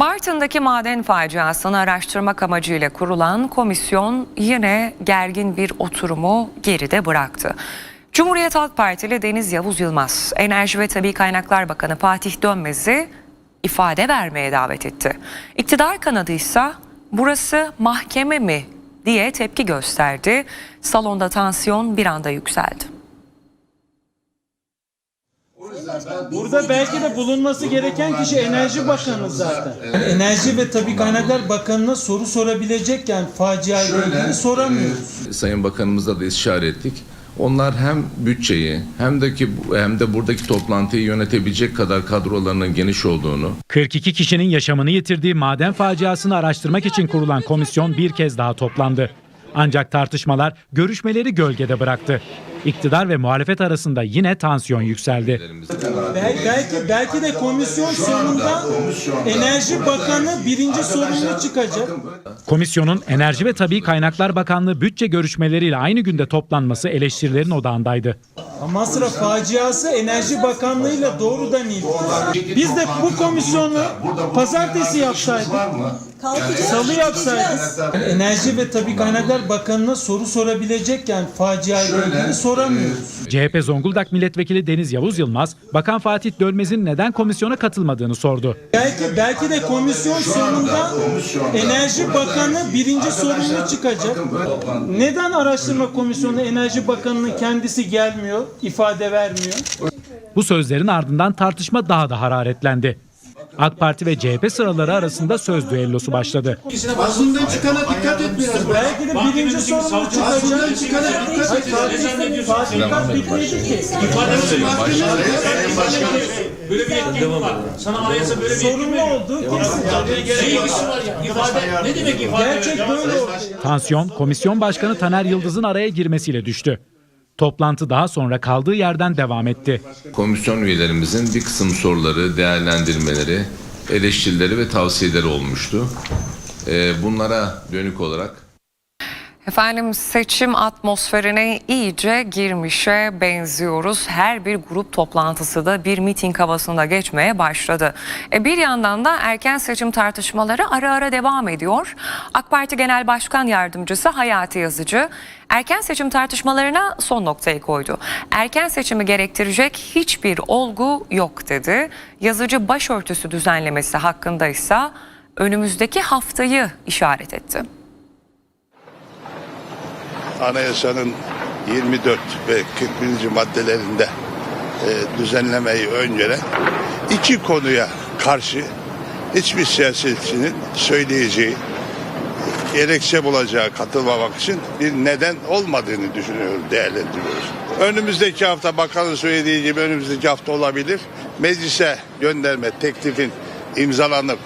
Bartın'daki maden faciasını araştırmak amacıyla kurulan komisyon yine gergin bir oturumu geride bıraktı. Cumhuriyet Halk Partili Deniz Yavuz Yılmaz, Enerji ve Tabi Kaynaklar Bakanı Fatih Dönmez'i ifade vermeye davet etti. İktidar kanadı ise burası mahkeme mi diye tepki gösterdi. Salonda tansiyon bir anda yükseldi. Burada belki de bulunması gereken kişi Enerji Bakanı zaten. Yani Enerji ve Tabi Kaynaklar Bakanı'na soru sorabilecekken facia ile ilgili soramıyoruz. Sayın Bakanımızla da istişare ettik. Onlar hem bütçeyi hem de ki hem de buradaki toplantıyı yönetebilecek kadar kadrolarının geniş olduğunu 42 kişinin yaşamını yitirdiği maden faciasını araştırmak için kurulan komisyon bir kez daha toplandı. Ancak tartışmalar görüşmeleri gölgede bıraktı. İktidar ve muhalefet arasında yine tansiyon yükseldi. Belki, belki, belki de komisyon sonunda Enerji Bakanı birinci sorumlu çıkacak. Komisyonun Enerji ve Tabi Kaynaklar Bakanlığı bütçe görüşmeleriyle aynı günde toplanması eleştirilerin odağındaydı. Amasra faciası Enerji Bakanlığı'yla doğrudan ilgili. Biz de bu komisyonu pazartesi yapsaydık, salı yapsaydık. Yani Enerji ve Tabi Kaynaklar Bakanı'na soru sorabilecekken facia ile ilgili soramıyoruz. CHP Zonguldak Milletvekili Deniz Yavuz Yılmaz, Bakan Fatih Dönmez'in neden komisyona katılmadığını sordu. Belki belki de komisyon sonunda Enerji Bakanı birinci sorumlu çıkacak. Neden araştırma komisyonu Enerji Bakanı'nın kendisi gelmiyor, ifade vermiyor? Bu sözlerin ardından tartışma daha da hararetlendi. AK Parti ve CHP sıraları arasında söz düellosu başladı. Ağzından çıkana dikkat et biraz. Belki de birinci sorumlu Ağzından çıkacak. çıkana dikkat et. Tatbikat bitmedi ki. Böyle bir yetkin var. Sana anayasa böyle bir yetkin Sorumlu veriyor. oldu. Kesin. İfade ne demek ifade? Gerçek böyle oldu. Tansiyon, Komisyon Başkanı Taner Yıldız'ın araya girmesiyle düştü. Toplantı daha sonra kaldığı yerden devam etti. komisyon üyelerimizin bir kısım soruları, değerlendirmeleri, eleştirileri ve tavsiyeleri olmuştu. Ee, Bunlara dönük olarak Efendim seçim atmosferine iyice girmişe benziyoruz. Her bir grup toplantısı da bir miting havasında geçmeye başladı. E bir yandan da erken seçim tartışmaları ara ara devam ediyor. AK Parti Genel Başkan Yardımcısı Hayati Yazıcı erken seçim tartışmalarına son noktayı koydu. Erken seçimi gerektirecek hiçbir olgu yok dedi. Yazıcı başörtüsü düzenlemesi hakkında ise önümüzdeki haftayı işaret etti. Anayasanın 24 ve 41. maddelerinde e, düzenlemeyi öngören iki konuya karşı hiçbir siyasetçinin söyleyeceği, gerekçe bulacağı katılmamak için bir neden olmadığını düşünüyorum, değerlendiriyoruz. Önümüzdeki hafta bakanın söylediği gibi önümüzdeki hafta olabilir. Meclise gönderme teklifin imzalanıp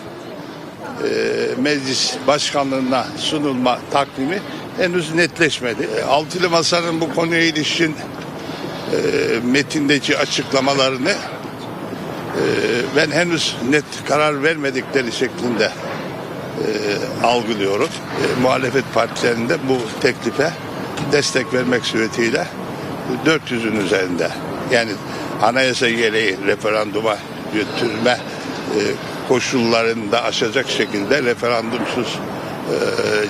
e, meclis başkanlığına sunulma takvimi henüz netleşmedi. E, Altılı Masa'nın bu konuya ilişkin e, metindeki açıklamalarını e, ben henüz net karar vermedikleri şeklinde e, algılıyorum. E, muhalefet partilerinde bu teklife destek vermek suretiyle 400'ün üzerinde yani anayasa gereği referanduma götürme e, koşullarında aşacak şekilde referandumsuz e,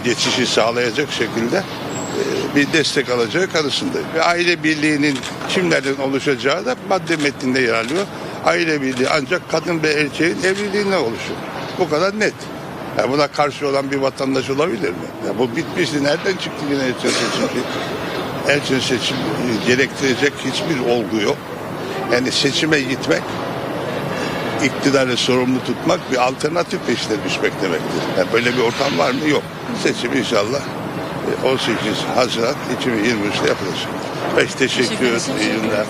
geçişi sağlayacak şekilde e, bir destek alacağı kanısında. Ve aile birliğinin kimlerden oluşacağı da madde metninde yer alıyor. Aile birliği ancak kadın ve erkeğin evliliğinden oluşur. Bu kadar net. Ya buna karşı olan bir vatandaş olabilir mi? Ya bu bitmişti. Nereden çıktı yine erken seçim? Erken seçim gerektirecek hiçbir olgu yok. Yani seçime gitmek iktidarı sorumlu tutmak bir alternatif peşine düşmek demektir. Yani böyle bir ortam var mı? Yok. Seçim inşallah e, 18 Haziran 2023'te yapılacak. Pek teşekkür ederim. İyi günler.